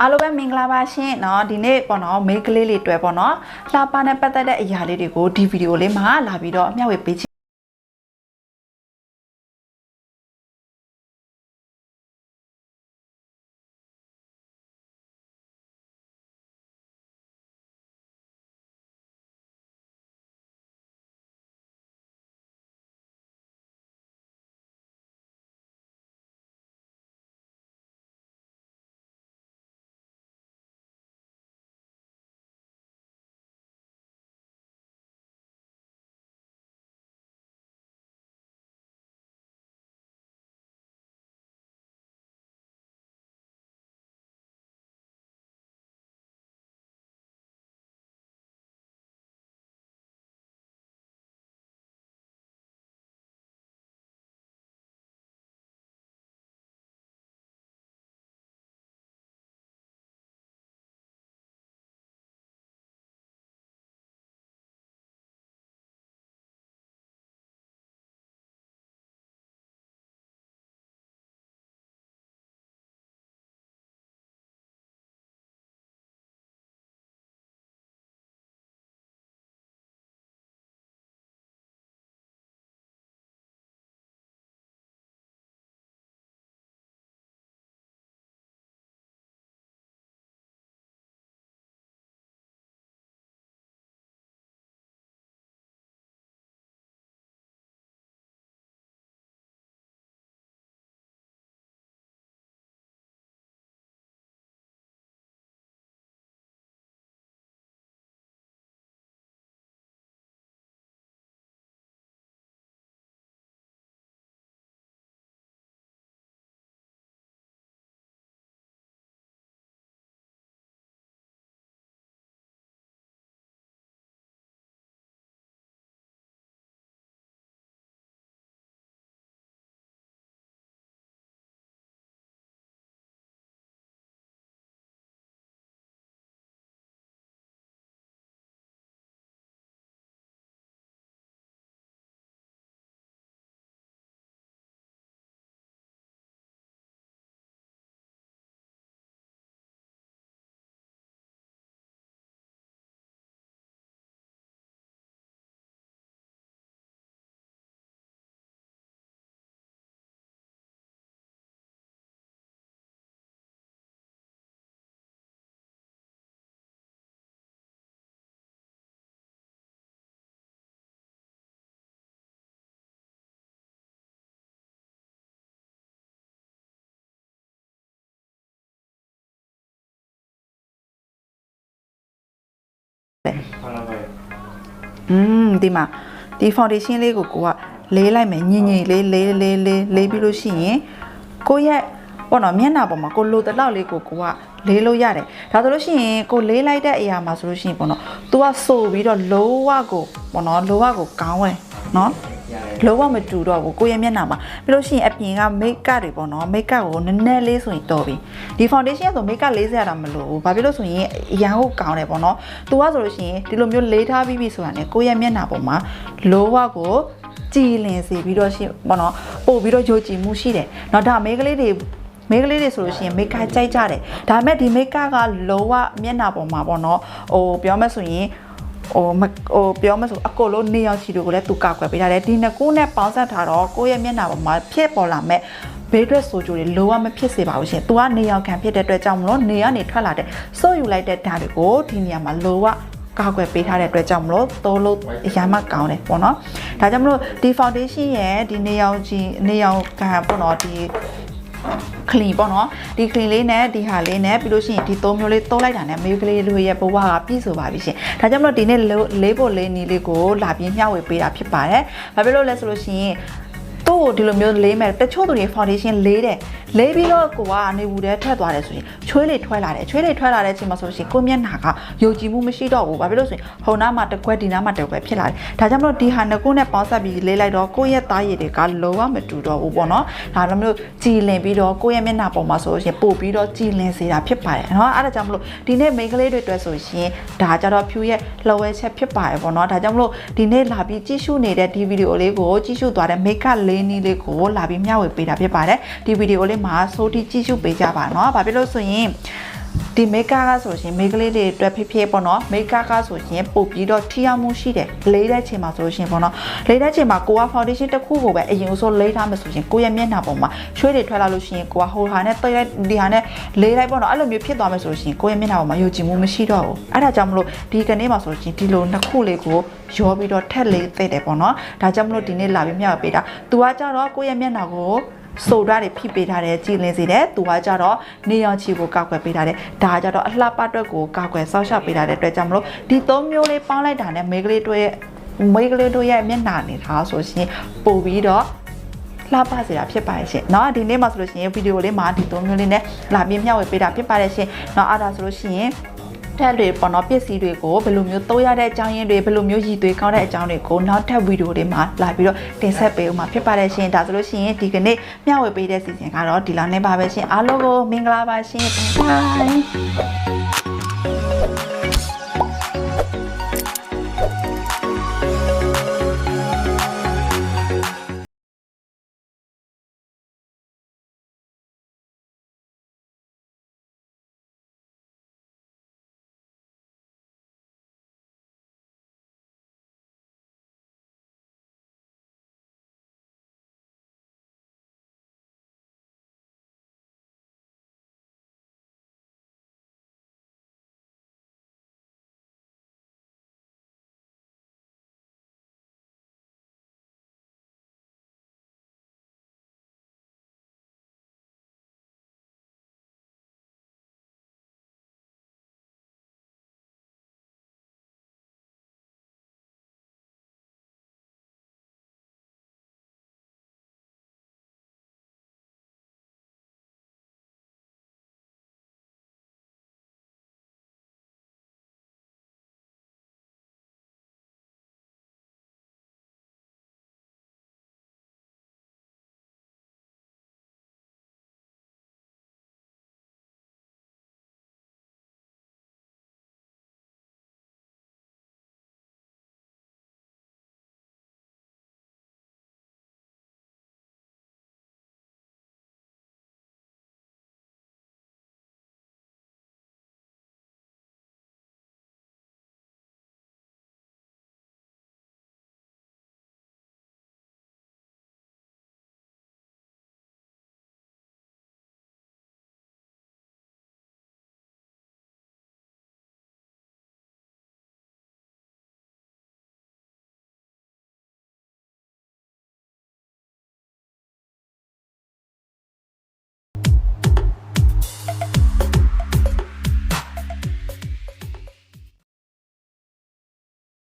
အားလုံးပဲမင်္ဂလာပါရှင်เนาะဒီနေ့ပေါ့နော်မိန်းကလေးလေးတွေ့ပေါ့နော်လှပနဲ့ပတ်သက်တဲ့အရာလေးတွေကိုဒီဗီဒီယိုလေးမှာလာပြီးတော့မျှဝေပေးချင် ် อืมဒီမှာဒီ foundation လေးကိုကိုကလေးလိုက်မယ်ညင်ညင်လေးလေးလေးလေးလေးပြီးလို့ရှိရင်ကိုရဲ့ပေါ့နော်မျက်နှာပေါ်မှာကိုလိုတလောက်လေးကိုကိုကလေးလို့ရတယ်ဒါဆိုလို့ရှိရင်ကိုလေးလိုက်တဲ့အရာမှာဆိုလို့ရှိရင်ပေါ့နော် तू ကဆိုပြီးတော့လောဝကိုပေါ့နော်လောဝကိုကောင်းဝင်နော် လောဝမတူတော့ဘူးကိုရဲ့မျက်နှာမှာပြီးလို့ရှိရင်အပြင်က make up တွေပေါ့နော် make up ကိုနည်းနည်းလေးဆိုရင်တော်ပြီဒီ foundation ကဆို make up လေးစရတာမလို့ဘူးဘာဖြစ်လို့ဆိုရင်အရန်ကိုကောင်းတယ်ပေါ့နော် तू ကဆိုလို့ရှိရင်ဒီလိုမျိုးလေးထားပြီးပြီဆိုတာ ਨੇ ကိုရဲ့မျက်နှာပေါ်မှာလောဝကိုကြည်လင်စေပြီးတော့ရှိပေါ့နော်ပို့ပြီးတော့ယုံကြည်မှုရှိတယ်เนาะဒါမိန်းကလေးတွေမိန်းကလေးတွေဆိုလို့ရှိရင်မိတ်ကကြိုက်ကြတယ်ဒါပေမဲ့ဒီမိတ်ကကလောဝမျက်နှာပေါ်မှာပေါ့နော်ဟိုပြောမှဆိုရင် ဟိုမဟိုပြောမဆိုအကိုလုံးနေရောက်ချီတို့ကိုလည်းသူကောက်ွယ်ပေးထားတယ်ဒီနှစ်ကိုနဲ့ပေါင်းဆက်ထားတော့ကိုယ့်ရဲ့မျက်နှာပေါ်မှာဖြစ်ပေါ်လာမဲ့ဘေးအတွက်ဆိုကြိုတွေလောကမဖြစ်စေပါဘူးရှင်။ तू ကနေရောက်ခံဖြစ်တဲ့အတွက်ကြောင့်မလို့နေကနေထွက်လာတဲ့စိုးယူလိုက်တဲ့ဓာတ်တွေကိုဒီနေရာမှာလောကကောက်ွယ်ပေးထားတဲ့အတွက်ကြောင့်မလို့တိုးလို့အရမ်းမကောင်းတယ်ပေါ့နော်။ဒါကြောင့်မလို့ဒီ foundation ရဲ့ဒီနေရောက်ကြီးနေရောက်ခံပေါ့နော်ဒီ ခလီပေါ့နော်ဒီခလီလေးနဲ့ဒီဟာလေးနဲ့ပြီးလို့ရှိရင်ဒီသုံးမျိုးလေးသုံးလိုက်တာနဲ့မေးကလေးလူရဲ့ဘဝကပြည့်စုံပါပြီရှင်ဒါကြောင့်မလို့ဒီနေ့လေးဖို့လေးနီးလေးကိုလာပြင်းမျှဝေပေးတာဖြစ်ပါတယ်ဘာဖြစ်လို့လဲဆိုလို့ရှိရင်တို့ဒီလိုမျိုးလေးမဲ့တချို့သူတွေ foundation လေးတယ်လေးပြီးတော့ကိုကနေဘူးတဲ့ထွက်သွားတယ်ဆိုရင်ချွေးလေးထွက်လာတယ်ချွေးလေးထွက်လာတဲ့အချိန်မှာဆိုလို့ရှိရင်ကိုယ့်မျက်နှာကယုံကြည်မှုမရှိတော့ဘူးဘာဖြစ်လို့ဆိုရင်ဟိုနားမှာတစ်ခွက်ဒီနားမှာတစ်ခွက်ဖြစ်လာတယ်ဒါကြောင့်မလို့ဒီဟာနှစ်ခုနဲ့ပေါင်းစပ်ပြီးလေးလိုက်တော့ကိုယ့်ရဲ့သားရည်တွေကလုံးဝမတူတော့ဘူးပေါ့နော်ဒါလိုမျိုးကြည်လင်ပြီးတော့ကိုယ့်ရဲ့မျက်နှာပေါ်မှာဆိုလို့ရှိရင်ပို့ပြီးတော့ကြည်လင်စေတာဖြစ်ပါတယ်နော်အဲ့ဒါကြောင့်မလို့ဒီနေ့မိန်းကလေးတွေအတွက်ဆိုရှင်ဒါကြတော့ဖြူရဲ့လှဝဲချက်ဖြစ်ပါတယ်ပေါ့နော်ဒါကြောင့်မလို့ဒီနေ့လာပြီးကြည့်ရှုနေတဲ့ဒီဗီဒီယိုလေးကိုကြည့်ရှုသွားတဲ့ make up လေးနည်းလေးကိုလာပြီးမျှဝေပေးတာဖြစ်ပါတယ်ဒီဗီဒီယိုလေးမှာစိုးတီကြည့်ရှုပေးကြပါနော်ဘာဖြစ်လို့ဆိုရင်ဒီမေကာကဆိုရှင်မိန်းကလေးတွေအတွက်ဖြစ်ဖြစ်ပေါ့နော်မေကာကဆိုရှင်ပို့ပြီးတော့ထိရောက်မှုရှိတယ်လေးတဲ့ချိန်မှာဆိုရှင်ပေါ့နော်လေးတဲ့ချိန်မှာကိုက foundation တစ်ခုကိုပဲအရင်ဆိုလေးထားမှဆိုရှင်ကိုရဲ့မျက်နှာပေါ်မှာရွှေတွေထွက်လာလို့ရှိရင်ကိုကဟိုဟာနဲ့တိတ်လိုက်ဒီဟာနဲ့လေးလိုက်ပေါ့နော်အဲ့လိုမျိုးဖြစ်သွားမှဆိုရှင်ကိုရဲ့မျက်နှာပေါ်မှာယုံကြည်မှုမရှိတော့ဘူးအဲ့ဒါကြောင့်မလို့ဒီကနေ့မှာဆိုရှင်ဒီလိုနှစ်ခုလေးကိုရောပြီးတော့ထက်လေးသိတယ်ပေါ့နော်ဒါကြောင့်မလို့ဒီနေ့လာပြီးမျှဝေပေးတာသူကကြတော့ကိုရဲ့မျက်နှာကို ဆိုဒရာတွေဖိပေးထားတယ်ကြည်လင်စေတယ်သူကကြတော့နေရောင်ခြည်ကိုကောက်ွယ်ပေးထားတယ်ဒါကြတော့အလှပအတွက်ကိုကောက်ွယ်ဆောက်ရှောက်ပေးထားတဲ့အတွက်ကြောင့်မလို့ဒီ၃မျိုးလေးပေါင်းလိုက်တာနဲ့မိကလေးတို့ရဲ့မိကလေးတို့ရဲ့မျက်နှာနေထားဆိုရှင်ပို့ပြီးတော့လှပစေတာဖြစ်ပါရဲ့ရှင်။နော်ဒီနေ့မှာဆိုလို့ရှိရင်ဗီဒီယိုလေးမှာဒီ၃မျိုးလေးနဲ့လာပြမျှဝေပေးတာဖြစ်ပါရဲ့ရှင်။နော်အားဒါဆိုလို့ရှိရင် တက်တွေပေါ့နော်ပစ္စည်းတွေကိုဘယ်လိုမျိုးသုံးရတဲ့အကြောင်းရင်းတွေဘယ်လိုမျိုးရည်သွေးကောင်းတဲ့အကြောင်းတွေကိုနောက်ထပ်ဗီဒီယိုတွေမှာလာပြီးတော့တင်ဆက်ပေးဦးမှာဖြစ်ပါတယ်ရှင်ဒါဆိုလို့ရှိရင်ဒီကနေ့မျှဝေပေးတဲ့စီစဉ်ကတော့ဒီလောက်နဲ့ပါပဲရှင်အားလုံးကိုမင်္ဂလာပါရှင်ဘိုင်